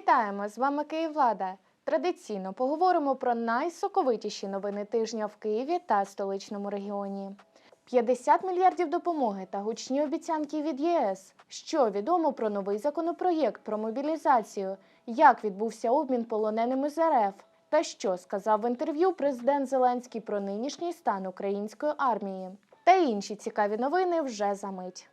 Вітаємо! З вами Київлада. Традиційно поговоримо про найсоковитіші новини тижня в Києві та столичному регіоні. 50 мільярдів допомоги та гучні обіцянки від ЄС. Що відомо про новий законопроєкт про мобілізацію? Як відбувся обмін полоненими з РФ? Та що сказав в інтерв'ю президент Зеленський про нинішній стан української армії? Та інші цікаві новини вже за мить.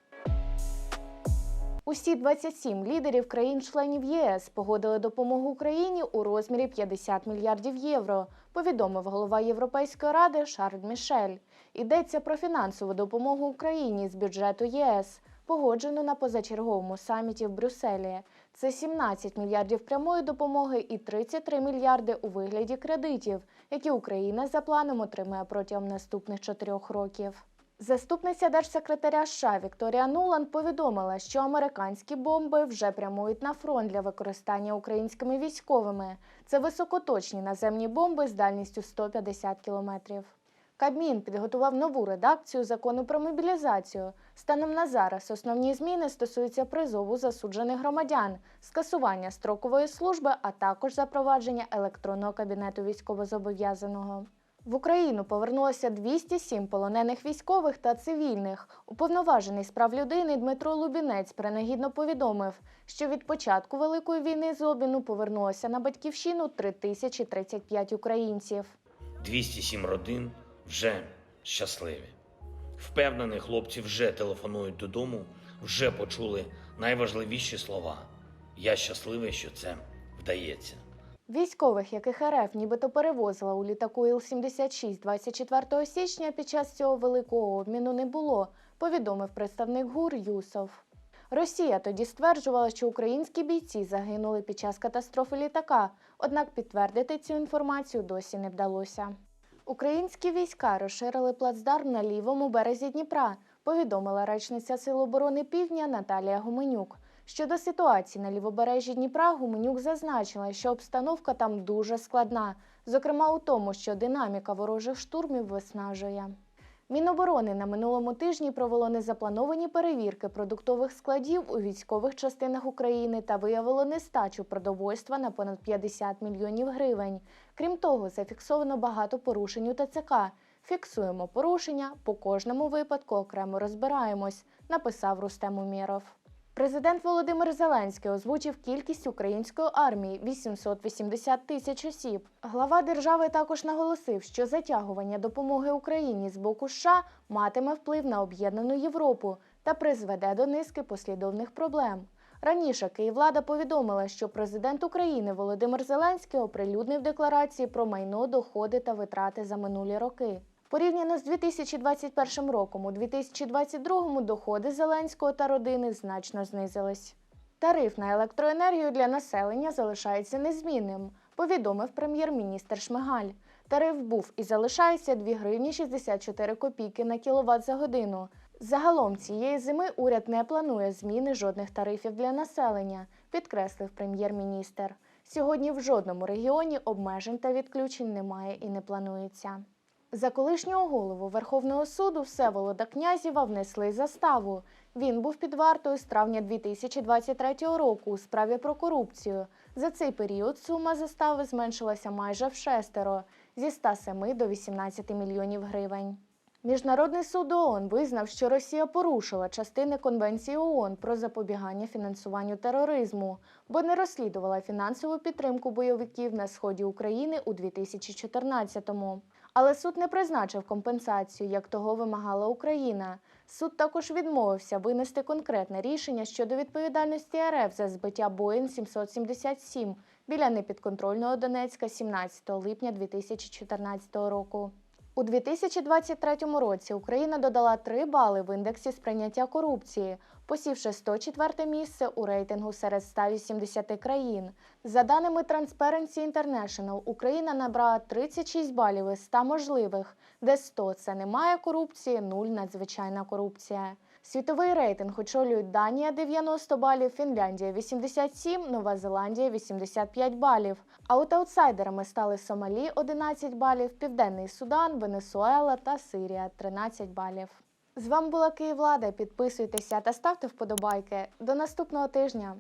Усі 27 лідерів країн-членів ЄС погодили допомогу Україні у розмірі 50 мільярдів євро, повідомив голова Європейської ради Шарль Мішель. Йдеться про фінансову допомогу Україні з бюджету ЄС, погоджену на позачерговому саміті в Брюсселі. Це 17 мільярдів прямої допомоги і 33 мільярди у вигляді кредитів, які Україна за планом отримає протягом наступних чотирьох років. Заступниця держсекретаря США Вікторія Нуланд повідомила, що американські бомби вже прямують на фронт для використання українськими військовими. Це високоточні наземні бомби з дальністю 150 кілометрів. Кабмін підготував нову редакцію закону про мобілізацію. Станом на зараз основні зміни стосуються призову засуджених громадян, скасування строкової служби, а також запровадження електронного кабінету військовозобов'язаного. В Україну повернулося 207 полонених військових та цивільних. Уповноважений з прав людини Дмитро Лубінець принагідно повідомив, що від початку Великої війни з обміну повернулося на батьківщину 3035 українців. 207 родин вже щасливі. Впевнений, хлопці вже телефонують додому, вже почули найважливіші слова. Я щасливий, що це вдається. Військових, яких РФ нібито перевозила у літаку Іл-76 24 січня під час цього великого обміну не було, повідомив представник ГУР Юсов. Росія тоді стверджувала, що українські бійці загинули під час катастрофи літака, однак підтвердити цю інформацію досі не вдалося. Українські війська розширили плацдарм на лівому березі Дніпра, повідомила речниця Сил оборони Півдня Наталія Гуменюк. Щодо ситуації на лівобережжі Дніпра, Гуменюк зазначила, що обстановка там дуже складна, зокрема у тому, що динаміка ворожих штурмів виснажує. Міноборони на минулому тижні провело незаплановані перевірки продуктових складів у військових частинах України та виявило нестачу продовольства на понад 50 мільйонів гривень. Крім того, зафіксовано багато порушень у ТЦК. Фіксуємо порушення, по кожному випадку окремо розбираємось, написав Рустем Умєров. Президент Володимир Зеленський озвучив кількість української армії 880 тисяч осіб. Глава держави також наголосив, що затягування допомоги Україні з боку США матиме вплив на об'єднану Європу та призведе до низки послідовних проблем. Раніше Київлада повідомила, що президент України Володимир Зеленський оприлюднив декларації про майно, доходи та витрати за минулі роки. Порівняно з 2021 роком, у 2022 доходи Зеленського та родини значно знизились. Тариф на електроенергію для населення залишається незмінним, повідомив прем'єр-міністр Шмигаль. Тариф був і залишається 2 гривні 64 копійки на кіловат за годину. Загалом цієї зими уряд не планує зміни жодних тарифів для населення, підкреслив прем'єр-міністр. Сьогодні в жодному регіоні обмежень та відключень немає і не планується. За колишнього голову Верховного суду Всеволода Князєва внесли заставу. Він був під вартою з травня 2023 року у справі про корупцію. За цей період сума застави зменшилася майже в шестеро зі 107 до 18 мільйонів гривень. Міжнародний суд ООН визнав, що Росія порушила частини Конвенції ООН про запобігання фінансуванню тероризму, бо не розслідувала фінансову підтримку бойовиків на сході України у 2014-му. Але суд не призначив компенсацію, як того вимагала Україна. Суд також відмовився винести конкретне рішення щодо відповідальності РФ за збиття Боїн 777 біля непідконтрольного Донецька 17 липня 2014 року. У 2023 році Україна додала 3 бали в індексі сприйняття корупції, посівши 104 місце у рейтингу серед 180 країн. За даними Transparency International, Україна набрала 36 балів із 100 можливих, де 100 – це немає корупції, 0 – надзвичайна корупція. Світовий рейтинг очолюють Данія 90 балів, Фінляндія 87, Нова Зеландія 85 балів. А от аутсайдерами стали Сомалі 11 балів, Південний Судан, Венесуела та Сирія 13 балів. З вами була Київлада. Підписуйтеся та ставте вподобайки. До наступного тижня.